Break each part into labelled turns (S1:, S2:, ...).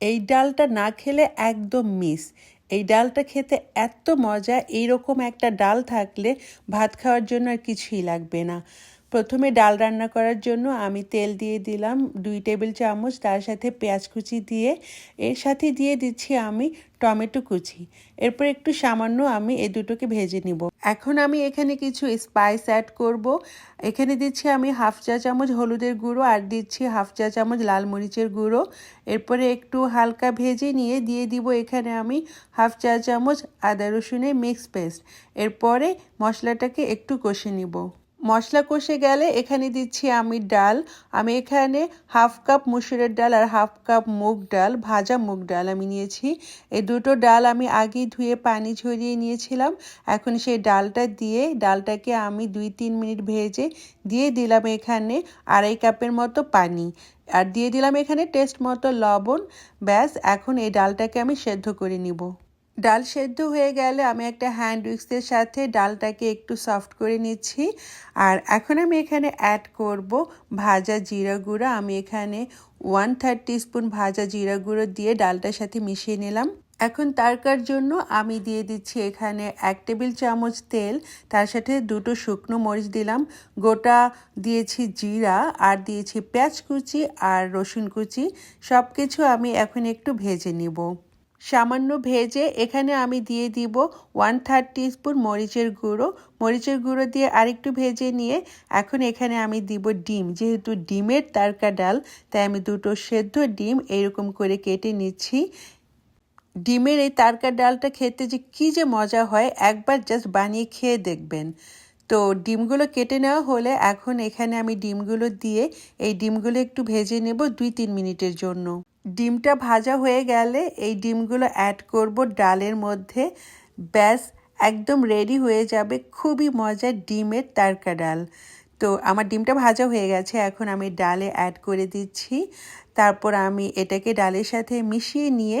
S1: এই ডালটা না খেলে একদম মিস এই ডালটা খেতে এত মজা, এইরকম একটা ডাল থাকলে ভাত খাওয়ার জন্য আর কিছুই লাগবে না। প্রথমে ডাল রান্না করার জন্য আমি তেল দিয়ে দিলাম দুই টেবিল চামচ, তার সাথে পেঁয়াজ কুচি দিয়ে, এর সাথে দিয়ে দিচ্ছি আমি টমেটো কুচি। এরপর একটু সামান্য আমি এই দুটোকে ভেজে নিব। এখন আমি এখানে কিছু স্পাইস অ্যাড করব। এখানে দিচ্ছি আমি হাফ চা চামচ হলুদের গুঁড়ো আর দিচ্ছি হাফ চা চামচ লাল মরিচের গুঁড়ো। এরপরে একটু হালকা ভেজে নিয়ে দিয়ে দিব এখানে আমি হাফ চা চামচ আদা রসুনের মিক্স পেস্ট এরপরে মশলাটাকে একটু কষে নিব। মশলা কষে গেলে এখানে দিচ্ছি আমি ডাল। আমি এখানে হাফ কাপ মুসুরের ডাল আর হাফ কাপ মুগ ডাল, ভাজা মুগ ডাল আমি নিয়েছি। এই দুটো ডাল আমি আগেই ধুয়ে পানি ঝরিয়ে নিয়েছিলাম। এখন সেই ডালটা দিয়ে, ডালটাকে আমি দুই তিন মিনিট ভেজে দিয়ে দিলাম এখানে আড়াই কাপের মতো পানি। আর দিয়ে দিলাম এখানে টেস্ট মতো লবণ। ব্যাস, এখন এই ডালটাকে আমি সেদ্ধ করে নিব। ডাল সেদ্ধ হয়ে গেলে আমি একটা হ্যান্ড উইক্সের সাথে ডালটাকে একটু সফট করে নিচ্ছি। আর এখন আমি এখানে অ্যাড করব ভাজা জিরা গুঁড়ো। আমি এখানে ওয়ান থার্ড স্পুন ভাজা জিরা গুঁড়ো দিয়ে ডালটার সাথে মিশিয়ে নিলাম। এখন তারকার জন্য আমি দিয়ে দিচ্ছি এখানে এক টেবিল চামচ তেল। তার সাথে দুটো শুকনো মরিচ দিলাম। গোটা দিয়েছি জিরা আর দিয়েছি পেঁয়াজ কুচি আর রসুন কুচি। সব কিছু আমি এখন একটু ভেজে নিব। সামান্য ভেজে এখানে আমি দিয়ে দিব ওয়ান থার্ড স্পুন মরিচের গুঁড়ো। মরিচের গুঁড়ো দিয়ে আরেকটু ভেজে নিয়ে এখন এখানে আমি দিব ডিম। যেহেতু ডিমের তারকা ডাল, তাই আমি দুটো সেদ্ধ ডিম এরকম করে কেটে নিচ্ছি। ডিমের এই তারকা ডালটা খেতে যে কী যে মজা হয়, একবার জাস্ট বানিয়ে খেয়ে দেখবেন। তো ডিমগুলো কেটে নেওয়া হলে এখন এখানে আমি ডিমগুলো দিয়ে এই ডিমগুলো একটু ভেজে নেব দুই তিন মিনিটের জন্য। ডিমটা ভাজা হয়ে গেলে এই ডিমগুলো অ্যাড করব ডালের মধ্যে। ব্যাস, একদম রেডি হয়ে যাবে খুবই মজার ডিমের তারকা ডাল। তো আমার ডিমটা ভাজা হয়ে গেছে, এখন আমি ডালে অ্যাড করে দিচ্ছি। তারপর আমি এটাকে ডালের সাথে মিশিয়ে নিয়ে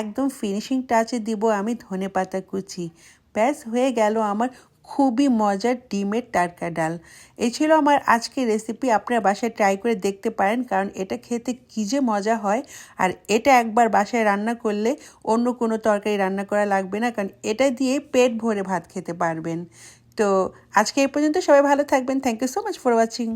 S1: একদম ফিনিশিং টাচে দিব আমি ধনে পাতা কুচি। ব্যাস, হয়ে গেল আমার খুবই মজার ডিমের টাটকা ডাল। এই ছিল আমার আজকের রেসিপি আপনারা বাসায় ট্রাই করে দেখতে পারেন, কারণ এটা খেতে কী যে মজা হয়। আর এটা একবার বাসায় রান্না করলে অন্য কোনো তরকারি রান্না করা লাগবে না, কারণ এটা দিয়ে পেট ভরে ভাত খেতে পারবেন। তো আজকে এই পর্যন্ত সবাই ভালো থাকবেন। Thank you so much for watching